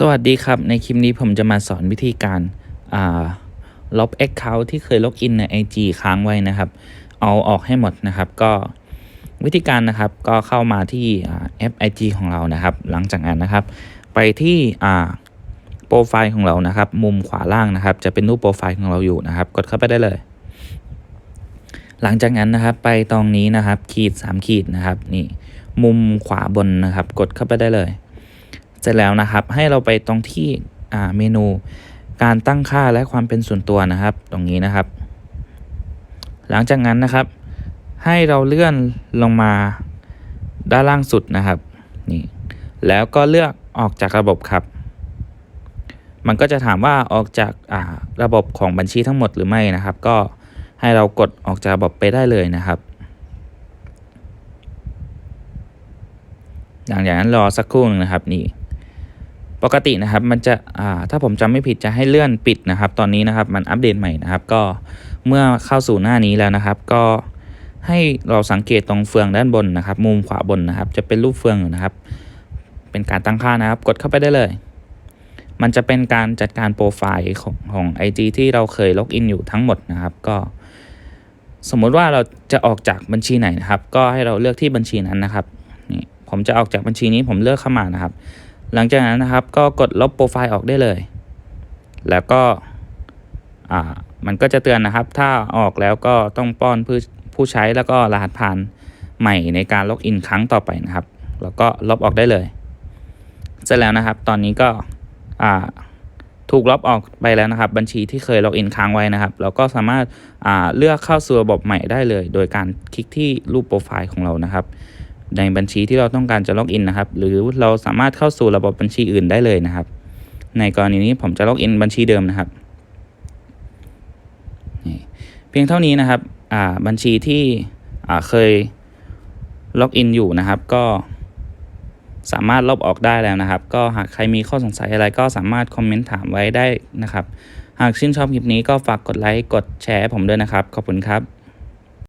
สวัสดีครับ ในคลิปนี้ผมจะมาสอนวิธีการาลบ Account ที่เคยล็อกอินใน IG ค้างไว้นะครับ เอาออกให้หมดนะครับ ก็วิธีการนะครับก็เข้ามาที่แอป IG ของเรานะครับ หลังจากนั้นนะครับ ไปที่โปรไฟล์ของเรานะครับ มุมขวาล่างนะครับ จะเป็นรูปโปรไฟล์ของเราอยู่นะครับ กดเข้าไปได้เลย หลังจากนั้นนะครับไปตรงนี้นะครับ ขีด 3 ขีดนะครับนี่มุมขวาบนนะครับ กดเข้าไปได้เลย เสร็จแล้วนะครับ ให้เราไปตรงที่เมนูการตั้งค่าและความเป็นส่วนตัวนะครับ ตรงนี้นะครับ หลังจากนั้นนะครับ ให้เราเลื่อนลงมาด้านล่างสุดนะครับนี่แล้วก็เลือกออกจากระบบครับ มันก็จะถามว่าออกจาการะบบของบัญชีทั้งหมดหรือไม่นะครับ ก็ให้เรากดออกจากระบบไปได้เลยนะครับหลังจากนั้นรอสักครู่หนึงนะครับนี่ ปกตินะครับมันจะถ้าผมจำไม่ผิดจะให้เลื่อนปิดนะครับ ตอนนี้นะครับมันอัปเดตใหม่นะครับ ก็เมื่อเข้าสู่หน้านี้แล้วนะครับ ก็ให้เราสังเกตตรงเฟืองด้านบนนะครับ มุมขวาบนนะครับ จะเป็นรูปเฟืองอยู่นะครับ เป็นการตั้งค่านะครับ กดเข้าไปได้เลย มันจะเป็นการจัดการโปรไฟล์ของของ IG ที่เราเคยล็อกอินอยู่ทั้งหมดนะครับ ก็สมมุติว่าเราจะออกจากบัญชีไหนนะครับ ก็ให้เราเลือกที่บัญชีนั้นนะครับนี่ผมจะออกจากบัญชีนี้ผมเลือกเข้ามานะครับ หลังจากนั้นนะครับก็กดลบโปรไฟล์ออกได้เลย แล้วก็มันก็จะเตือนนะครับ ถ้าออกแล้วก็ต้องป้อนผู้ผู้ใช้แล้วก็รหัสผ่านใหม่ในการล็อกอินครั้งต่อไปนะครับ แล้วก็ลบออกได้เลย เสร็จแล้วนะครับ ตอนนี้ก็ถูกลบออกไปแล้วนะครับ บัญชีที่เคยล็อกอินค้างไว้นะครับ เราก็สามารถเลือกเข้าสู่ระบบใหม่ได้เลย โดยการคลิกที่รูปโปรไฟล์ของเรานะครับ ในบัญชีที่เราต้องการจะล็อกอินนะครับ หรือเราสามารถเข้าสู่ระบบบัญชีอื่นได้เลยนะครับ ในกรณีนี้ผมจะล็อกอินบัญชีเดิมนะครับ เพียงเท่านี้นะครับบัญชีที่เคยล็อกอินอยู่นะครับ ก็สามารถลบออกได้แล้วนะครับ ก็หากใครมีข้อสงสัยอะไรก็สามารถคอมเมนต์ถามไว้ได้นะครับ หากชื่นชอบคลิปนี้ก็ฝากกดไลค์ กดแชร์ผมด้วยนะครับ ขอบคุณครับ